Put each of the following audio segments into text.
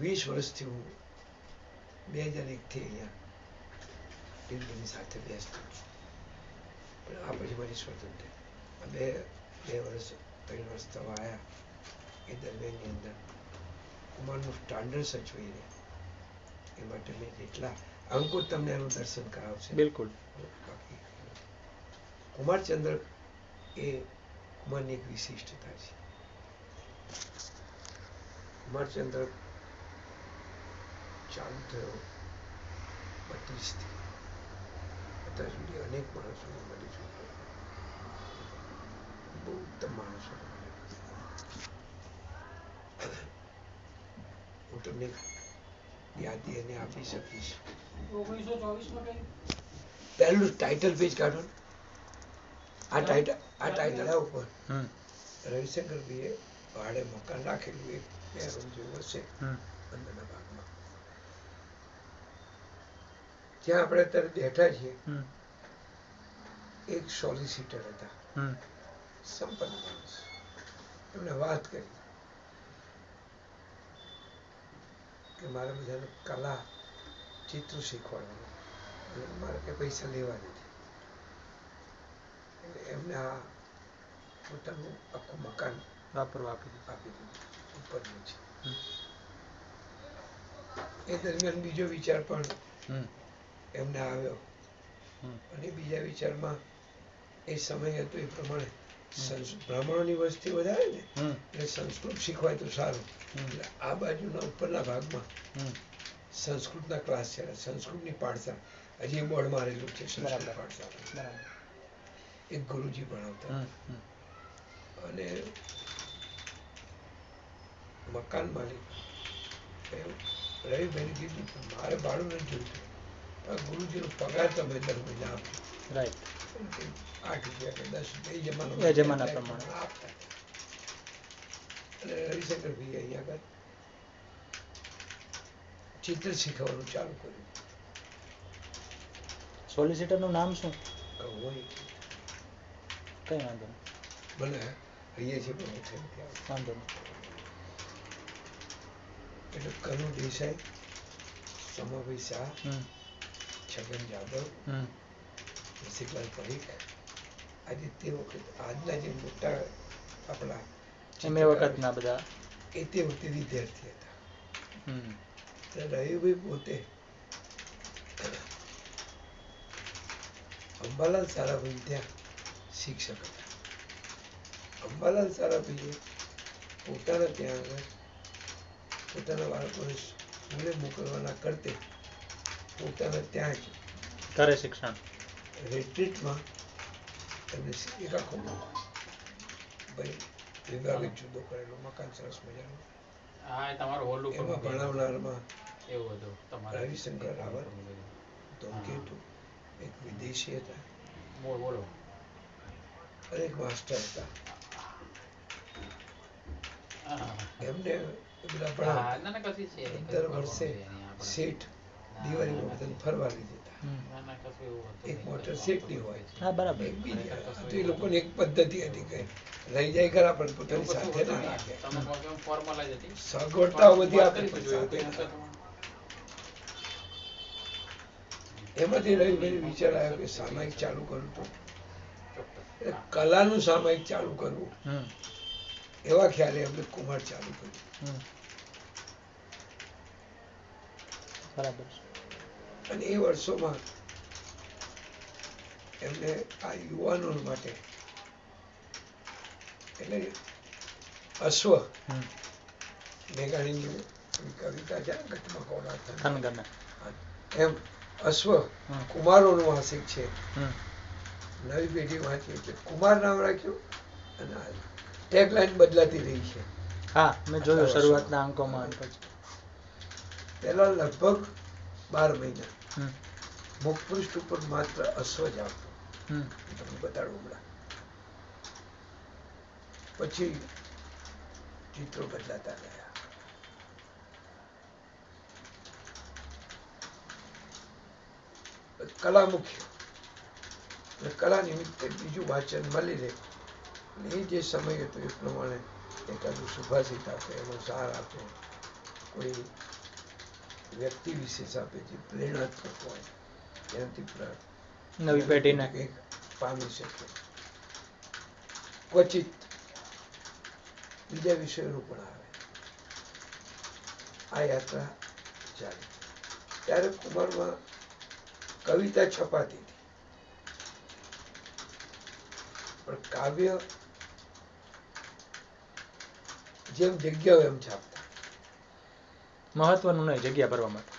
વીસ વર્ષથી હું બે હજાર એકથી અહીંયા દિલ્હીની સાથે બેસતો છું. પણ આ પછી મારી સ્વતંત્ર. બે બે વર્ષ ત્રણ વર્ષ તો આવ્યા એ દરમિયાનની અંદર. કુમારનું સ્ટાન્ડર્ડ સચવાઈ એ માટે મેં જેટલા અંકુર તમને એનું દર્શન કરાવશે. બિલકુલ. બાકી કુમારચંદ્ર એ કુમારની એક વિશિષ્ટતા છે. કુમારચંદ્ર ચાલુ થયો બત્રીસથી અત્યાર સુધી અનેક માણસોને મળી ચૂક્યો. બહુ ઉત્તમ માણસો હું તમને યાદી એને આપી શકીશ. પહેલું ટાઇટલ પેજ કાઢો આ ટાઇટલ આ ટાઇટલ આ ઉપર. હમ. રવિશંકરભાઈએ ભાડે મકાન રાખેલું એક બે રૂમ જેવું હશે. હમ અંદરના ભાગમાં જ્યાં આપણે અત્યારે બેઠા છીએ એક સોલિસિટર હતા. હમ. સંપન્ન માણસ. એમને વાત કરી કે મારે બધાને કલા ચિત્ર શીખવાડવાનું. અને મારે કંઈ પૈસા લેવા નથી. એટલે એમને આ પોતાનું આખું મકાન વાપરવા આપી આપી દીધું. ઉપરનું છે એ દરમિયાન બીજો વિચાર પણ હમ. એમને આવ્યો. અને બીજા વિચારમાં એ સમય હતો એ પ્રમાણે બ્રાહ્મણોની વસ્તી વધારે ને એટલે સંસ્કૃત શીખવાય તો સારું. એટલે આ બાજુના ઉપરના ભાગમાં સંસ્કૃતના ક્લાસ છે સંસ્કૃતની પાઠશાળા. હજી બોર્ડ મારેલું છે સંસ્કૃત પાઠશાળા. એક ગુરુજી ભણાવતા. અને મકાન માલિક. રવિભાઈ રવિભાઈને કીધું મારે ભાડું નથી જોઈતું. ગુરુજીનો પગાર તમે દર મહિને આપો. રાઈટ આઠ રૂપિયા કે દસ એ જમાનો એ જમાના પ્રમાણે. આપતા અને રવિશંકર ભાઈ અહીંયા આગળ ચિત્ર શીખવાનું ચાલુ કર્યું. સોલિસિટરનું નામ શું? હોય. કઈ વાંધો નહીં. ભલે અહીંયા છે પણ છે વાંધો નહીં. એટલે કનુ દેસાઈ સોમાભાઈ શાહ છગન જાદવ રસિકલાલ પરીખ આજે તે વખત આજના જે મોટા આપણા એમ વખતના બધા એ તે વખતે વિદ્યાર્થી હતા રવિભાઈ પોતે અંબાલાલ સારાભાઈ ત્યાં શિક્ષક હતા અંબાલાલ સારાભાઈએ પોતાના ત્યાં આગળ પોતાના બાળકોને સ્કૂલે મોકલવાના કરતે પોતાના ત્યાં જ કરે શિક્ષણ. રિટ્રીટમાં એમને શીખી આખો ભાઈ વિભાગે જુદો કરેલો મકાન સરસ મજાનું. હા તમારું હોલ એમાં ભણાવનારમાં એવું હતું. તમારે રવિશંકર રાવલ. ધૂમકેતુ એક વિદેશી હતા. બોલો બોલો. અને એક માસ્ટર હતા. હા. એમને બધા હા, દર વર્ષે. શેઠ દિવાળીમાં વખતે ફરવા લઈ જતા એક મોટર શેઠની હોય. હા બરાબર. એક બીજી તો એ લોકોને એક પદ્ધતિ હતી કે લઈ જાય ખરા પણ પોતાની સાથે ના રાખે. સગવડતાઓ બધી આપે? એમાંથી રવિભાઈ વિચાર આવ્યો કે સામાયિક ચાલુ કરું તો. કલાનું સામાયિક ચાલુ કરવું. એવા ખ્યાલે અમે કુમાર ચાલુ કર્યું. બરાબર અને એ વર્ષોમાં એમને આ યુવાનો માટે એટલે અશ્વ મેઘાણીની કવિતા છે ઘટમાં કોડા એમ અશ્વ કુમારોનું માસિક છે. નવી પેઢી વાંચી છે. કુમાર નામ રાખ્યું અને ટેગલાઈન બદલાતી રહી છે. હા મેં જોયું શરૂઆતના અંકોમાં પહેલા લગભગ બાર મહિના. હમ. મુખપૃષ્ઠ ઉપર માત્ર અશ્વ જ આવતું. તમને બતાડું હમણાં. પછી ચિત્રો બદલાતા ગયા કલા મુખ્ય. કલા નિમિત્તે બીજું વાંચન મળી રહે. અને એ જે સમય હતો એ પ્રમાણે એકાદું સુભાષિત આપે એનો સાર આપે કોઈ વ્યક્તિ વિશેષ આપે છે પ્રેરણાત્મક હોય ત્યાંથી નવી પેઢીને. કંઈક પામી શકે. ક્વચિત બીજા વિષયોનું પણ આવે. આ યાત્રા ચાલે. ત્યારે કુમારમાં કવિતા છપાતી હતી. પણ કાવ્ય જેમ જગ્યા હોય એમ છાપતા. મહત્વનું નહીં જગ્યા ભરવા માટે.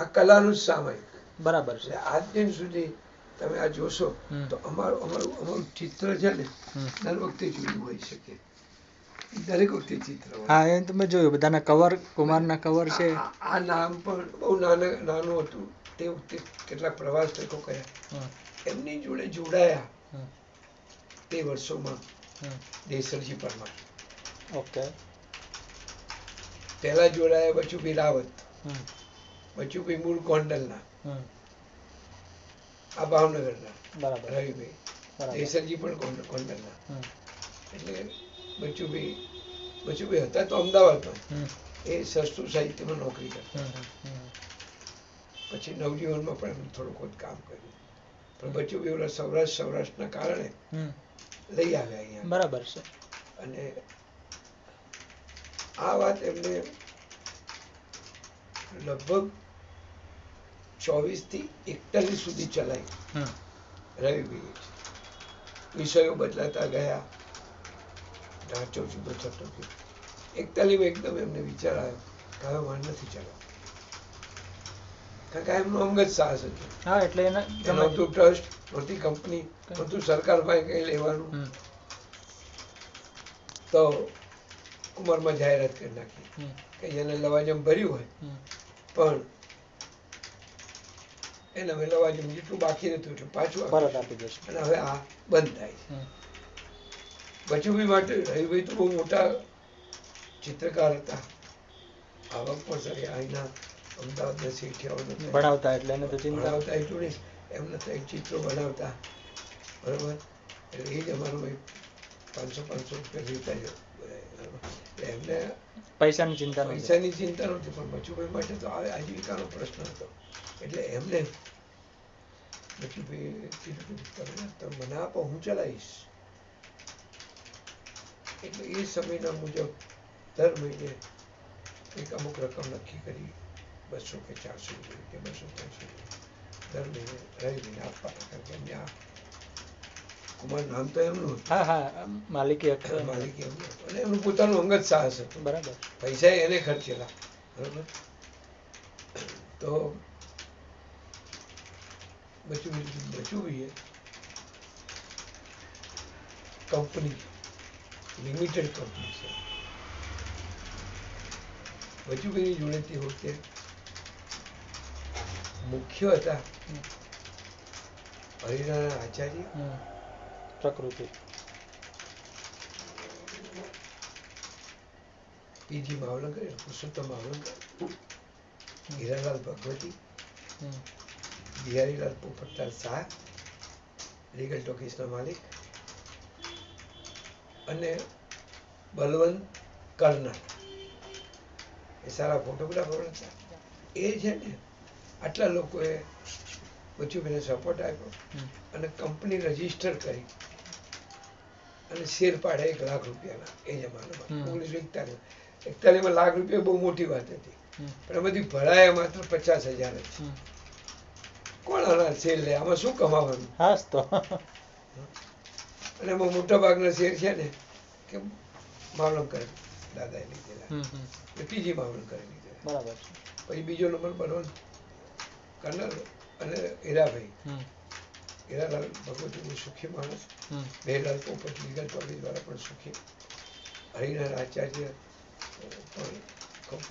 આ કલાનું સામાયિક. બરાબર છે. આજ દિન સુધી તમે આ જોશો તો અમારું અમારું અમારું ચિત્ર છે ને દર વખતે જુદું હોઈ શકે. દરેક વખતે ચિત્ર હા એ તમે જોયું બધાના કવર કુમારના કવર છે. આ- નામ પણ બહુ નાના નાનું હતું. તે વખતે કેટલાક પ્રવાસ લેખો કર્યા. એમની જોડે જોડાયા. તે વર્ષોમાં. દેસરજી પરમાર. ઓકે. પહેલા જોડાયા બચુભાઈ રાવત. હમ, મૂળ ગોંડલના. આ ભાવનગરના. બરાબર. રવિભાઈ. દેસરજી પણ ગોંડ- ગોંડલના. એટલે બચુભી બચુભી હતા તો અમદાવાદમાં એ સસ્તું સાહિત્યમાં નોકરી કરતા. પછી નવજીવનમાં પણ થોડુંક વખત કામ કર્યું. પણ બી ઓલા સૌરાષ્ટ્ર સૌરાષ્ટ્રના કારણે. લઈ આવ્યા અહીંયા. બરાબર છે. અને આ વાત એમને લગભગ ચોવીસથી એકતાલીસ સુધી ચલાવી રવિભાઈએ વિષયો બદલાતા ગયા. ઢાંચો જુદો થતો ગયો. એકતાલીસમાં એકદમ એમને વિચાર આવ્યો કે હવે મારે નથી ચલાવ કારણ કે એમનું અંગત સાહસ હતું. હા એટલે એને નહોતું ટ્રસ્ટ નહોતી કંપની નહોતું સરકાર પાસે કઈ લેવાનું. તો કુમારમાં જાહેરાત કરી નાખી. કે જેને લવાજમ ભર્યું હોય. પણ એને હવે લવાજમ જેટલું બાકી રહેતું એટલું પાછું પરત આપી દેશે. અને હવે આ બંધ થાય છે. બચુભાઈ માટે રવિભાઈ તો બહુ મોટા ચિત્રકાર હતા. આવક પણ સારી. અહીંના અમદાવાદના શેઠિયાઓને બનાવતા ભણાવતા એટલે એને તો ચિંતા. એટલું નહીં. એમને તો એક ચિત્રો બનાવતા. બરોબર? એટલે એ જ અમારો એક પાંચસો પાંચસો રૂપિયા લેતા જ બરાબર. એટલે એમને પૈસાની ચિંતા નથી. પૈસાની ચિંતા નહોતી પણ બચુભાઈ માટે તો આવે આજીવિકાનો પ્રશ્ન હતો. એટલે એમને બચુભાઈ કીધું તમે તમે મને આપો હું ચલાવીશ. એટલે એ સમયના મુજબ દર મહિને એક અમુક રકમ નક્કી કરી બસો કે ચારસો રૂપિયા કે બસો ત્રણસો રૂપિયા દર મહિને રવિભાઈને આપવાના. કારણ કે એમને આ કુમાર નામ તો એમનું હા હા માલિકી હક માલિક અને એમનું પોતાનું અંગત સાહસ હતું બરાબર. પૈસા એને ખર્ચેલા. બરાબર? તો બચવું બચુભાઈએ કંપની લિમિટેડ કંપની છે. બચુભાઈની જોડે તે વખતે મુખ્ય હતા હરિનારાયણ આચાર્ય. પ્રકૃતિ. પીજી માવલંકર પુરુષોત્તમ માવલંકર હીરાલાલ ભગવતી બિહારીલાલ પોપટલાલ શાહ લીગલ ટોકીસના માલિક અને બલવંત કર્નલ એ સારા ફોટોગ્રાફર હતા એ છે ને આટલા લોકોએ બચુભાઈને સપોર્ટ આપ્યો અને કંપની રજિસ્ટર કરી. અને શેર પાડે એક લાખ રૂપિયાના એ જમાનામાં. ઓગણીસો એકતાલીસ. એકતાલીસમાં લાખ રૂપિયા બહુ મોટી વાત હતી. પણ એમાંથી ભરાયા માત્ર પચાસ હજાર જ. કોણ આના શેર લે? આમાં શું કમાવાનું? હાસ તો. અને એમાં મોટા ભાગના શેર છે ને કે માવલંકર દાદાએ લીધેલા. પીજી માવલંકરે લીધેલા. બરાબર પછી બીજો નંબર બનવાનો. કર્નલ અને હીરાભાઈ. હીરાલાલ ભગવતી સુખી માણસ હમ. બેલાલ પોપટ લીગલ કોલેજ દ્વારા પણ સુખી હરિનારાયણ આચાર્ય પણ ખૂબ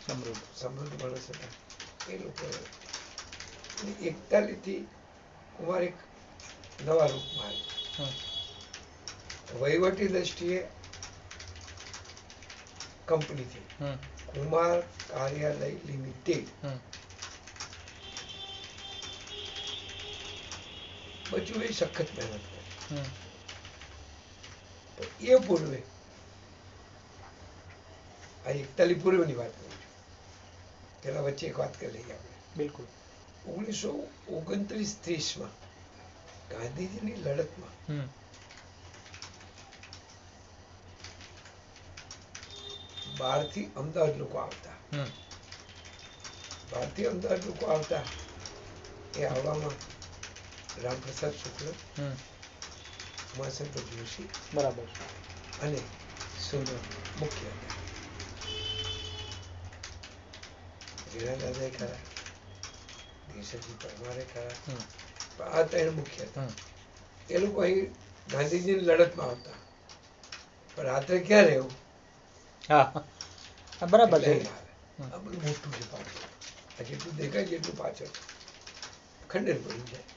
સમૃદ્ધ સમૃદ્ધ માણસ હતા એ લોકો એકતાલીસથી કુમાર એક નવા રૂપમાં હમ. વહીવટી દ્રષ્ટિએ કંપનીથી હમ. કુમાર કાર્યાલય લિમિટેડ બચું એ સખત મહેનત કરી. એ પૂર્વે આ એકતાલીસ પૂર્વેની વાત કરું છું. પેલા વચ્ચે એક વાત કરી લઈએ આપણે. બિલકુલ. ઓગણીસો ઓગણત્રીસ ત્રીસમાં ગાંધીજીની લડતમાં બહારથી અમદાવાદ લોકો આવતા. હમ. બહારથી અમદાવાદ લોકો આવતા એ આવવામાં રામપ્રસાદ શુક્લ ઉમાશંકર જોશી બરાબર. અને સોનમ મુખ્ય. દાદા વીરાદાદાએ ખરા દેશજી પરમારે ખરા આ ત્રણ મુખ્ય. હતા હમ. એ લોકો અહીં ગાંધીજીની લડતમાં આવતા. પણ રાત્રે ક્યાં રહેવું? હા. બરાબર છે. આ બધું મોટું છે પાછળ આ જેટલું દેખાય છે એટલું પાછળ. ખંડેર પડી જાય.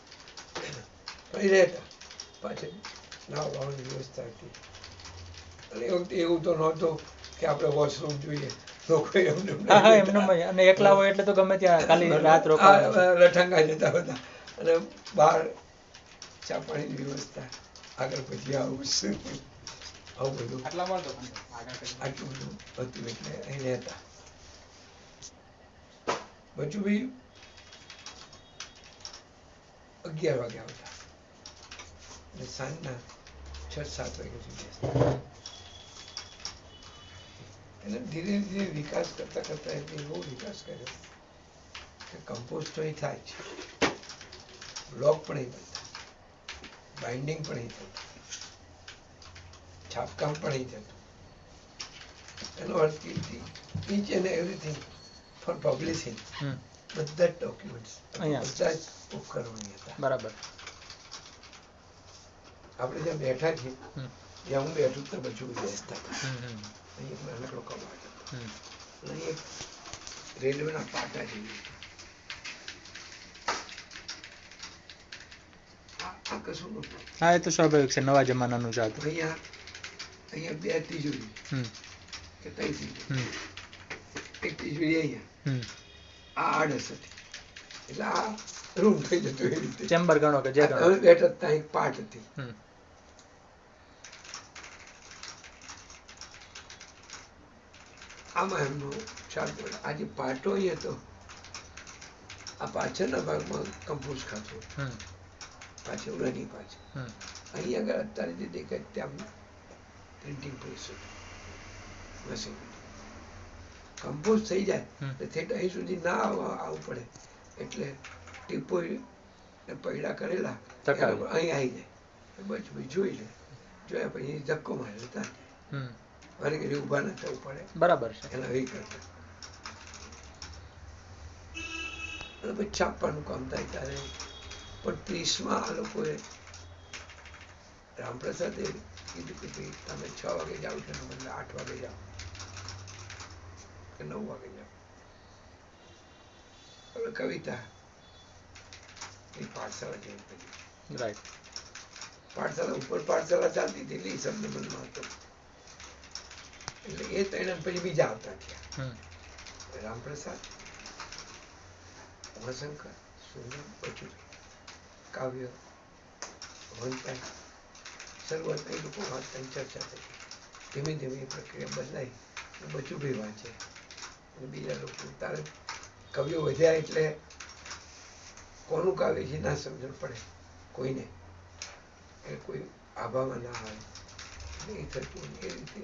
રહેતા પાછળ નાવા બાવાની વ્યવસ્થા હતી અને એ વખતે એવું તો નહોતું કે આપણે વોશરૂમ જોઈએ લોકો એમને એમ હા હા એમને એમ જ. અને એકલા હોય એટલે તો ગમે ત્યાં ખાલી રાત રોકાવાનું જતા હતા અને બહાર ચા પાણીની વ્યવસ્થા આગળ પછી આવું શું આવું બધું આટલા હતું એટલે અહીં રહેતા બચુભાઈ અગિયાર વાગે આવતા સાંજના છ સાત વાગ્યા સુધી એટલે ધીરે ધીરે વિકાસ કરતા કરતા એટલે એવો વિકાસ કર્યો કે કમ્પોસ્ટ તો થાય છે બ્લોક પણ એ બનતા બાઇન્ડિંગ પણ એ થતું છાપકામ પણ એ થતું એનો અર્થ કીધી each and everything for publishing બધા જ ડોક્યુમેન્ટ્સ અહીંયા. બધા જ ઉપકરણો હતા બરાબર આપણે જ્યાં બેઠા છીએ જ્યાં હું બેઠું ત્યાં બચું બેસતા અહીં નાનકડો કબાટ હતો. અને અહીં એક રેલવેના પાટા જેવી હા એ તો સ્વાભાવિક છે નવા જમાનાનું છે અહીંયા અહીંયા બે તિજોરી. કે ત્રણ તિજોરી. એક તિજોરી અહીંયા. આ આડસ હતી. એટલે આ રૂમ થઈ જતું એ રીતે. ચેમ્બર ગણો કે જે ગણો? બેઠા ત્યાં એક પાટ હતી. આમાં એમનો ચાલતો હતો. આ પાટો એ હતો આ પાછળના ભાગમાં કમ્પોઝ ખાતો. પાછળ ઉડાની પાછળ અહીં આગળ અત્યારે જે દેખાય ત્યાં પ્રિન્ટિંગ પ્રેસ હતું મશીન કમ્પોઝ થઈ જાય. તો થેટ અહીં સુધી ના આવવું પડે. એટલે ટીપો પૈડા કરેલા. અહીં આવી જાય. બચ ભાઈ જોઈ લે. જોયા પછી ધક્કો મારે. જતા હમ વારે ઘડી ઊભા ન થવું પડે. બરાબર છે. એના એ કરતા. અને પછી છાપવાનું કામ થાય ત્યારે પણ ત્રીસમાં આ લોકોએ રામપ્રસાદે કીધું કે ભાઈ તમે છ વાગે જાઓ છો ને બદલે આઠ વાગે જાઓ. કે નવ વાગે જાઓ. હવે કવિતા એ પાઠશાળા કરી રાઈટ પાઠશાળા ઉપર પાઠશાળા ચાલતી હતી એટલે એ શબ્દ મનમાં હતો. એટલે એ ત્રણ પછી બીજા આવતા થયા. રામપ્રસાદ ઉમાશંકર સુંદર બચુ કાવ્ય વનપાઈ શરૂઆત એ લોકો વાંચતાની ચર્ચા થઈ. ધીમે ધીમે એ પ્રક્રિયા બદલાઈ અને બચુભાઈ વાંચે અને બીજા લોકો તારે કવિઓ વધ્યા એટલે કોનું કાવ્ય છે ના સમજણ પડે. કોઈને. એ કોઈ આભામાં ના આવે. એ થતું એ રીતે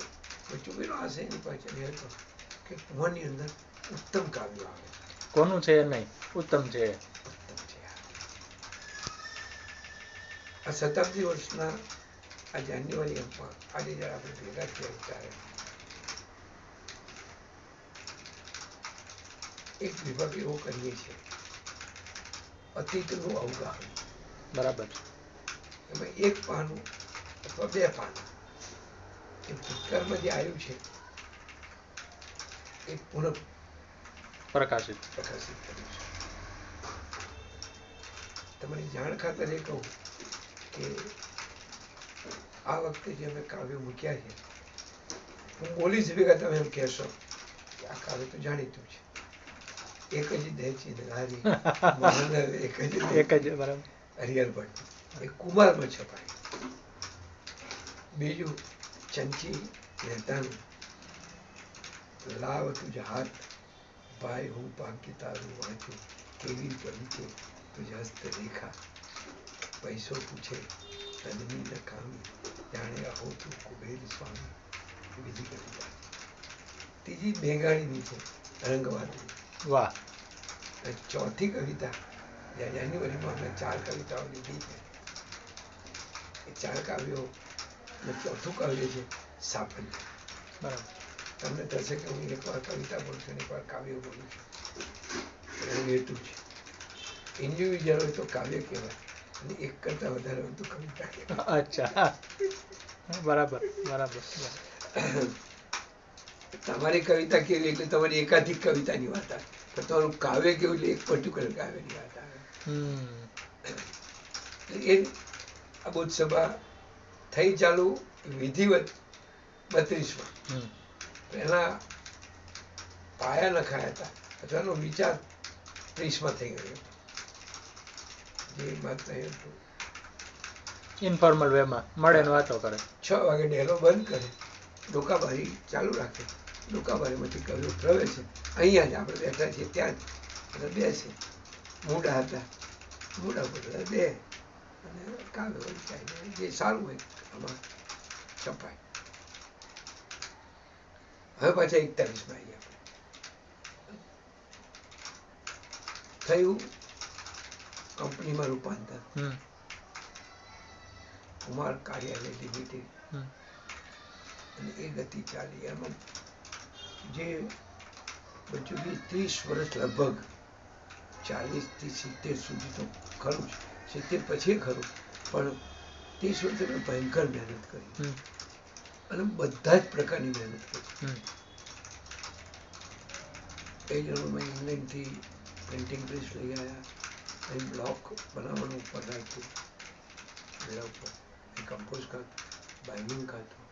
બચુભાઈનો હશે એની પાછળ હતો કે કુંવરની અંદર ઉત્તમ કાવ્યો આવે. કોનું છે નહીં? ઉત્તમ છે. આ શતાબ્દી વર્ષના આ જાન્યુઆરી અંકમાં આજે જ્યારે આપણે ભેગા થયા ત્યારે એક વિભાગ એવો કરીએ છીએ અતીતનું અવગાહન. બરાબર. એમાં એક પાનું અથવા બે પાના. ભૂતકાળમાં જે આવ્યું છે એ પુનઃ પ્રકાશિત. પ્રકાશિત કર્યું છે. તમારી જાણ ખાતર એ કહું કે આ વખતે જે અમે કાવ્યો મૂક્યા છે હું બોલીશ ભેગા તમે એમ કહેશો કે આ કાવ્ય તો જાણીતું છે. એક જ દહેચી નારી એક જ એક જ બરાબર. હરિહર ભટ્ટ એ કુમારમાં છપાય બીજું ચંચી ચેતન લાવ તુજ હાથ. ભાઈ હું પાકી તારું વાંચું. કેવી કરી તુજ હસ્ત રેખા. પૈસો પૂછે તનની કામી. જાણે અહો તું કુબેર સ્વામી. બીજી કવિતા. ત્રીજી મેઘાણીની છે રંગવાદી વાહ. ચોથી કવિતા જાન્યુઆરીમાં મેં ચાર કવિતાઓ લીધી છે એ ચાર કાવ્યો અને ચોથું કાવ્ય છે બરાબર. તમને થશે કે હું એકવાર કવિતા બોલું છું એકવાર કાવ્ય બોલું છું. એવું હેતુ છે. ઇન્ડિવિજ્યુઅલ હોય તો કાવ્ય કહેવાય અને એક કરતાં વધારે હોય તો કવિતા કહેવાય. અચ્છા. બરાબર બરાબર તમારી કવિતા કેવી એટલે તમારી એકાધિક કવિતાની વાત આવે. પણ તમારું કાવ્ય કેવું એટલે એક પર્ટિક્યુલર કાવ્યની વાત આવે. એ આ સભા થઈ ચાલુ વિધિવત બત્રીસમાં. પહેલા પાયા નખાયા હતા. અથવા એનો વિચાર ત્રીસમાં થઈ ગયો. જે વાત એ હતું. ઇન્ફોર્મલ વેમાં મળે ને વાતો કરે. છ વાગે ડેલો બંધ કરે. ડોકાબારી ચાલુ રાખે. ડોકાબારીમાંથી કવિઓ પ્રવેશે. અહીંયા જ આપણે બેઠા છીએ ત્યાં જ. અને બેસે. મૂડા હતા. મૂડા બધા બે. અને કાવ્ય વંચાય જે સારું હોય આમાં છપાય હવે પાછા એકતાલીસમાં આવીએ આપણે. થયું? કંપનીમાં રૂપાંતર. કુમાર કાર્યાલય લિમિટેડ. અને એ ગતિ ચાલી. એમાં જે બચ્ચું બી ત્રીસ વર્ષ લગભગ ચાલીસથી સિત્તેર સુધી તો ખરું છે સિત્તેર પછી ખરું. પણ વર્ષ એટલે ભયંકર મહેનત કરી. અને બધા જ પ્રકારની મહેનત કરી. એ જણામાં ઇંગ્લેન્ડથી પ્રિન્ટિંગ પ્રેસ લઈ આવ્યા અહીં બ્લોક બનાવવાનું ઉપર રાખ્યું. મેળા ઉપર. કમ્પોઝ ખાતું બાઇન્ડિંગ ખાતું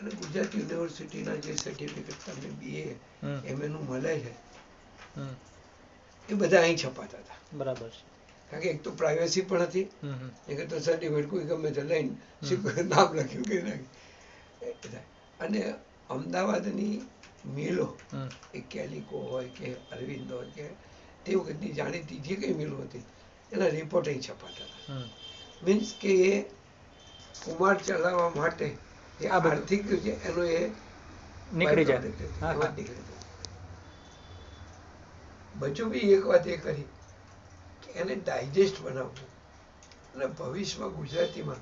અને ગુજરાત યુનિવર્સિટીના જે સર્ટિફિકેટ તમને બીએ એમ એનું મળે છે. એ બધા અહીં છપાતા હતા. બરાબર છે. કારણ કે એક તો પ્રાઇવસી પણ હતી એક તો સર્ટિફિકેટ કોઈ ગમે તે લઈને નામ લખ્યું કે નાખ્યું અને અમદાવાદની મિલો એ કેલિકો હોય કે અરવિંદ હોય કે તે વખતની જાણીતી જે કંઈ મિલો હતી એના રિપોર્ટ અહીં છપાતા હતા. મીન્સ કે એ કુમાર ચલાવવા માટે જે. આર્થિક છે એનો એ નીકળી જાય. નીકળી જાય. બચુ બી એક વાત એ કરી કે એને ડાયજેસ્ટ બનાવવું. અને ભવિષ્યમાં ગુજરાતીમાં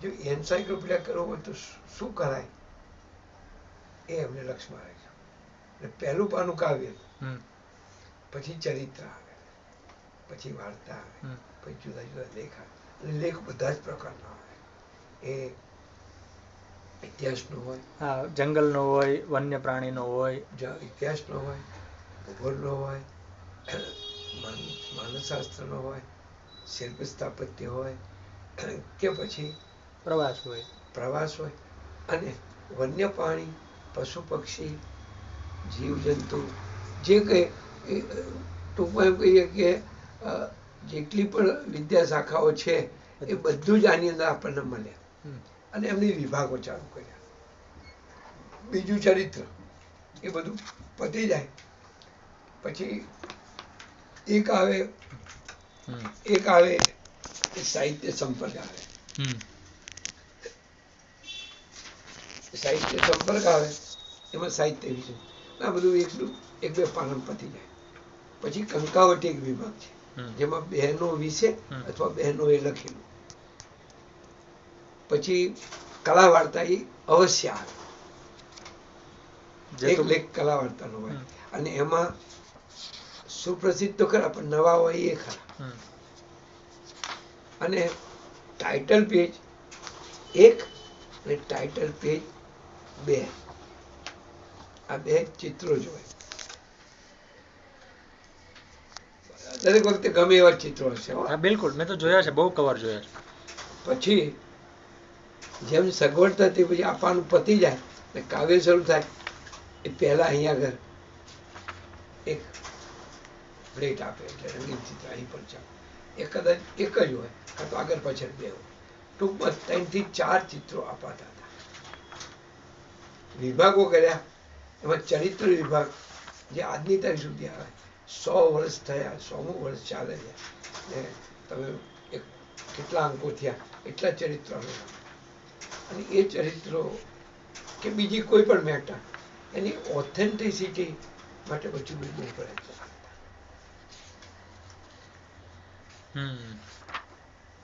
જો એન્સાઇક્લોપીડિયા કરવો હોય તો શું- કરાય? એ એમને લક્ષમાં રાખ્યું એટલે પહેલું પાનું કાવ્ય. પછી ચરિત્ર આવે. પછી વાર્તા આવે. પછી જુદા જુદા લેખ આવે. અને લેખ બધા જ પ્રકારના આવે. એ ઇતિહાસનો હોય. હા જંગલનો હોય વન્ય પ્રાણીનો હોય. ઇતિહાસનો હોય. ભૂગોળનો હોય માનસશાસ્ત્રનો હોય શિલ્પ સ્થાપત્ય હોય કે પછી પ્રવાસ હોય. પ્રવાસ હોય અને વન્ય પ્રાણી પશુ પક્ષી જીવજંતુ જે કંઈ ટૂંકમાં એમ કહીએ કે જેટલી પણ વિદ્યા શાખાઓ છે એ બધું જ. આની અંદર આપણને મળ્યા અને એમની વિભાગો ચાલુ કર્યા. બીજું ચરિત્ર એ બધું પતી જાય. પછી એક આવે એક આવે સાહિત્ય સંપર્ક આવે. સાહિત્ય સંપર્ક આવે એમાં સાહિત્ય વિશે. આ બધું એકલું એક બે પાલન પતી જાય. પછી કંકાવટી એક વિભાગ છે જેમાં બહેનો વિશે અથવા બહેનો એ લખેલું. પછી કલા વાર્તા એ અવશ્ય આવે. એક લેખ કલા વાર્તાનો હોય અને એમાં સુપ્રસિદ્ધ તો ખરા પણ નવા હોય એ ખરા. અને ટાઇટલ પેજ એક અને ટાઇટલ પેજ બે. આ બે ચિત્રો જ હોય. દરેક વખતે ગમે એવા ચિત્રો હશે હા. બિલકુલ. મેં તો જોયા છે બહુ કવર જોયા છે. પછી જેમ સગવડ થતી પછી આપવાનું પતી જાય ને કાવ્ય શરૂ થાય એ પહેલા અહીંયા આગળ. એક પ્લેટ આપે એટલે રંગીન ચિત્ર, અહીં પણ ચાલે. એ કદાચ એક જ હોય કાં તો આગળ પાછળ બે હોય. ટૂંકમાં ત્રણથી ચાર ચિત્રો અપાતા હતા. વિભાગો કર્યા. એમાં ચરિત્ર વિભાગ, જે આજની તારીખ સુધી આવે, સો વર્ષ થયા, સોમું વર્ષ ચાલે છે. ને તમે એક કેટલા અંકો થયા, એટલા ચરિત્રો અને એ ચરિત્રો કે બીજી કોઈ પણ મેટર એની ઓથેન્ટિસિટી માટે બધું બહુ કરે છે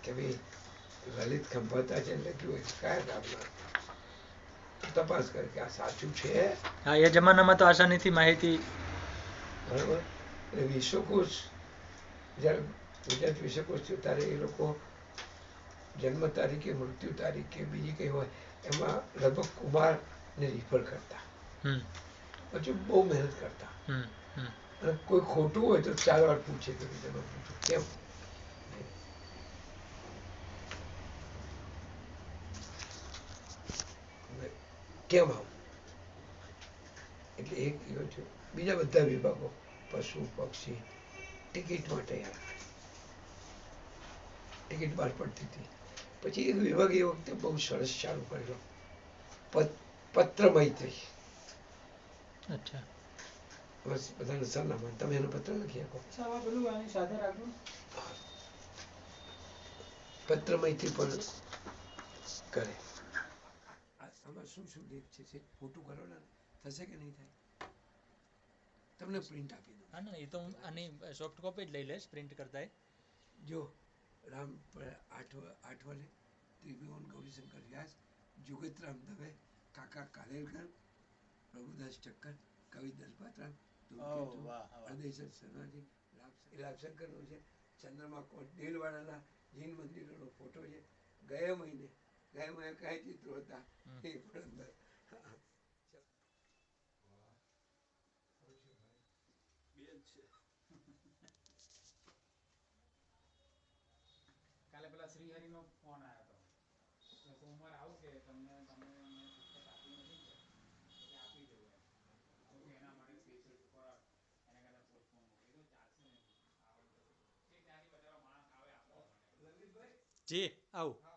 કે ભાઈ લલિત ખંભાતા છે લખ્યું હોય કયા ગામના તપાસ કરે કે આ સાચું છે? હા એ જમાનામાં તો આસાનીથી માહિતી બરાબર? એટલે વિશ્વકોશ જ્યારે ગુજરાત વિશ્વકોશ થયું ત્યારે એ લોકો જન્મ તારીખે મૃત્યુ તારીખે બીજી કઈ હોય એમાં લગભગ કુમારને રિફર કરતા. હમ. પછી બહુ મહેનત કરતા હમ હમ અને કોઈ ખોટું હોય તો ચાર વાર પૂછે કે ભાઈ તમે પૂછો કેમ હવે કેમ આવું એટલે એક ઈયો થયો બીજા બધા વિભાગો પશુ પક્ષી ટિકિટ માટે યાર ટિકિટ બહાર પડતી હતી. પછી એક વિભાગ એ વખતે બહુ સરસ ચાલુ કરેલો પત- પત્ર મૈત્રી. અચ્છા. બસ બધાને સરનામા તમે એનો પત્ર લખી આપો. પત્ર મૈત્રી પણ કરે. આમાં શું શું લેખ છે? ખોટું કરો ને થશે કે નહીં થાય? તમને પ્રિન્ટ આપી દઉં. હા ના એ તો હું આની સોફ્ટ કોપી જ લઈ લઈશ પ્રિન્ટ કરતા જો રામ આઠવ આઠવલે ત્રિભુવન ગૌરીશંકર વ્યાસ જુગતરામ દવે કાકા કાલેલકર પ્રભુદાસ ઠક્કર કવિદાસ પાત્રા હૃદયસર સરનાજી લાભશંકરનો છે. ચંદ્રમા કોટ દિલવાળાના જૈન મંદિરોનો ફોટો છે. ગયા મહિને ગયા મહિને કયા ચિત્રો હતા? એ પણ અંદર. કાલે પેલા શ્રીહરિનો ફોન આવ્યો હતો ઉમર આવું કે તમને તમને મેં પુસ્તક આપ્યું નથી ને કે આપી દેવું એમ તો કે એના માટે સ્પેશિયલ ઉપર એના કરતા પોસ્ટપોન મોકલી દો ચાલશે ને